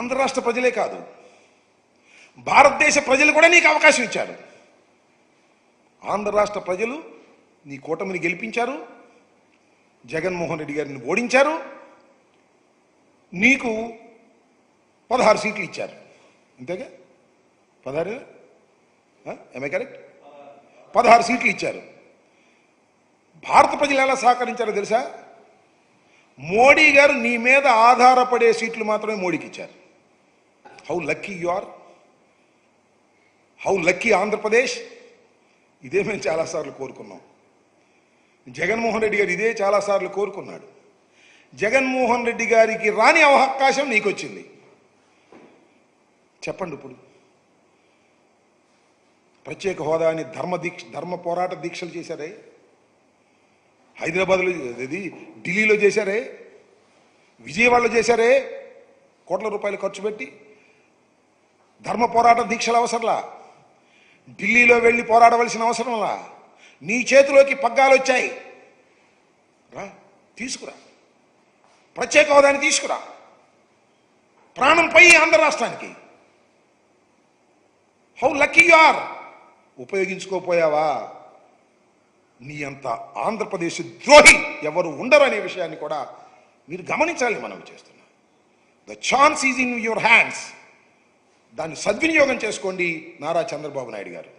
ఆంధ్ర రాష్ట్ర ప్రజలే కాదు. భారతదేశ ప్రజలు కూడా నీకు అవకాశం ఇచ్చారు. ఆంధ్ర రాష్ట్ర ప్రజలు నీ కూటమిని గెలిపించారు. జగన్మోహన్ రెడ్డి గారిని ఓడించారు. నీకు పదహారు సీట్లు ఇచ్చారు. అంతేగా? పదహారు? ఎంఐ కరెక్ట్ పదహారు సీట్లు ఇచ్చారు. భారత ప్రజలు ఎలా సహకరించారో తెలుసా? మోడీ గారు నీ మీద ఆధారపడే సీట్లు మాత్రమే మోడీకి ఇచ్చారు. How lucky you are how lucky Andhra Pradesh ఇదే మేము చాలాసార్లు కోరుకున్నాం. జగన్మోహన్ రెడ్డి గారు ఇదే చాలాసార్లు కోరుకున్నాడు. జగన్మోహన్ రెడ్డి గారికి రాని అవకాశం నీకు వచ్చింది చెప్పండి ఇప్పుడు. ప్రత్యేక హోదా అని ధర్మ దీక్ష ధర్మ పోరాట దీక్షలు చేశారే? హైదరాబాద్లో ఇది ఢిల్లీలో చేశారే? విజయవాడలో చేశారే? కోట్ల రూపాయలు ఖర్చు పెట్టి ధర్మ పోరాట దీక్షలు అవసరంలా? ఢిల్లీలో వెళ్ళి పోరాడవలసిన అవసరంలా? నీ చేతిలోకి పగ్గాలు వచ్చాయి. రా తీసుకురా. ప్రత్యేక హోదాన్ని తీసుకురా. ప్రాణం పై ఆంధ్ర రాష్ట్రానికి. హౌ లక్కీ యు ఆర్ ఉపయోగించుకోపోయావా? నీ అంత ఆంధ్రప్రదేశ్ ద్రోహి ఎవరు ఉండరు అనే విషయాన్ని కూడా మీరు గమనించాలి మనం చేస్తున్నాం. The chance is in your hands దాన్ని సద్వినియోగం చేసుకోండి నారా చంద్రబాబు నాయుడు గారు.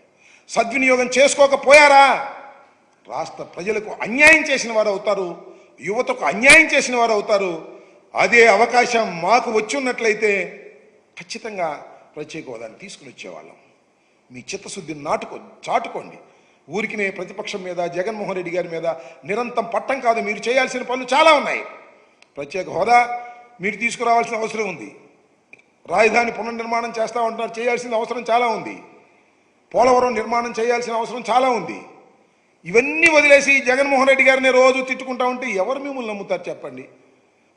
సద్వినియోగం చేసుకోకపోయారా? రాష్ట్ర ప్రజలకు అన్యాయం చేసిన వారు అవుతారు యువతకు అన్యాయం చేసిన వారు అవుతారు. అదే అవకాశం మాకు వచ్చి ఉన్నట్లయితే ఖచ్చితంగా ప్రత్యేక హోదాన్ని తీసుకుని వచ్చేవాళ్ళం. మీ చిత్తశుద్ధిని నాటుకో చాటుకోండి. ఊరికినే ప్రతిపక్షం మీద జగన్మోహన్ రెడ్డి గారి మీద నిరంతరం పట్టం కాదు మీరు చేయాల్సిన పనులు చాలా ఉన్నాయి. ప్రత్యేక హోదా మీరు తీసుకురావాల్సిన అవసరం ఉంది. రాజధాని పునర్నిర్మాణం చేస్తూ ఉంటున్నారు చేయాల్సిన అవసరం చాలా ఉంది. పోలవరం నిర్మాణం చేయాల్సిన అవసరం చాలా ఉంది. ఇవన్నీ వదిలేసి జగన్మోహన్ రెడ్డి గారిని రోజు తిట్టుకుంటా ఉంటే ఎవరు మిమ్మల్ని నమ్ముతారు చెప్పండి?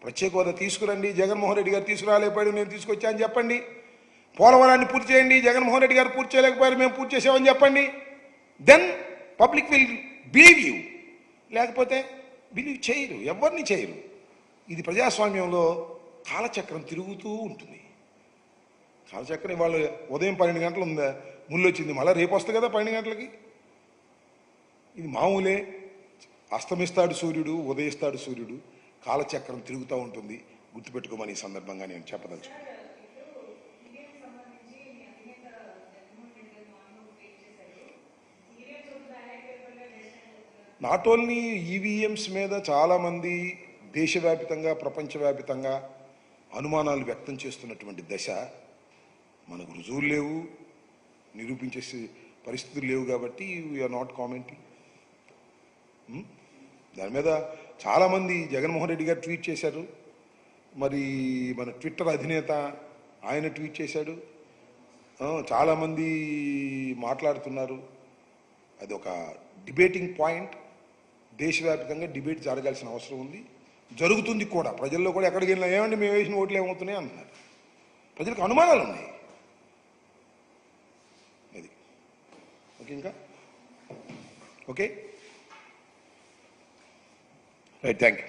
ప్రత్యేక హోదా తీసుకురండి. జగన్మోహన్ రెడ్డి గారు తీసుకురాలేకపోయాడు నేను తీసుకొచ్చానని చెప్పండి. పోలవరాన్ని పూర్తి చేయండి. జగన్మోహన్ రెడ్డి గారు పూర్తి చేయలేకపోయారు మేము పూర్తి చేసామని చెప్పండి. Then public will believe you లేకపోతే బిలీవ్ చేయరు. ఎవరిని చేయరు. ఇది ప్రజాస్వామ్యంలో కాలచక్రం తిరుగుతూ ఉంటుంది. కాలచక్రం వాళ్ళు ఉదయం పన్నెండు గంటలు ఉందా? ముళ్ళు వచ్చింది. మళ్ళీ రేపు వస్తుంది కదా పన్నెండు గంటలకి? ఇది మామూలే. అస్తమిస్తాడు సూర్యుడు ఉదయిస్తాడు సూర్యుడు. కాలచక్రం తిరుగుతూ ఉంటుంది. గుర్తుపెట్టుకోమని ఈ సందర్భంగా నేను చెప్పదలుచు నాట్ ఓన్లీ ఈవీఎంస్ మీద చాలామంది దేశవ్యాప్తంగా ప్రపంచవ్యాప్తంగా అనుమానాలు వ్యక్తం చేస్తున్నటువంటి దశ మనకు రుజువులు లేవు నిరూపించేసే పరిస్థితులు లేవు కాబట్టి వీఆర్ నాట్ కామెంటింగ్ దాని మీద చాలామంది జగన్మోహన్ రెడ్డి గారు ట్వీట్ చేశారు. మరి మన ట్విట్టర్ అధినేత ఆయన ట్వీట్ చేశాడు. చాలామంది మాట్లాడుతున్నారు. అది ఒక డిబేటింగ్ పాయింట్ దేశవ్యాప్తంగా డిబేట్ జరగాల్సిన అవసరం ఉంది. జరుగుతుంది కూడా. ప్రజల్లో కూడా ఎక్కడికి వెళ్ళినా ఏమండి మేము వేసిన ఓట్లు ఏమవుతున్నాయి అంటున్నారు ప్రజలకు అనుమానాలు ఉన్నాయి ஓகேங்களா ஓகே ரைட் தேங்க்யூ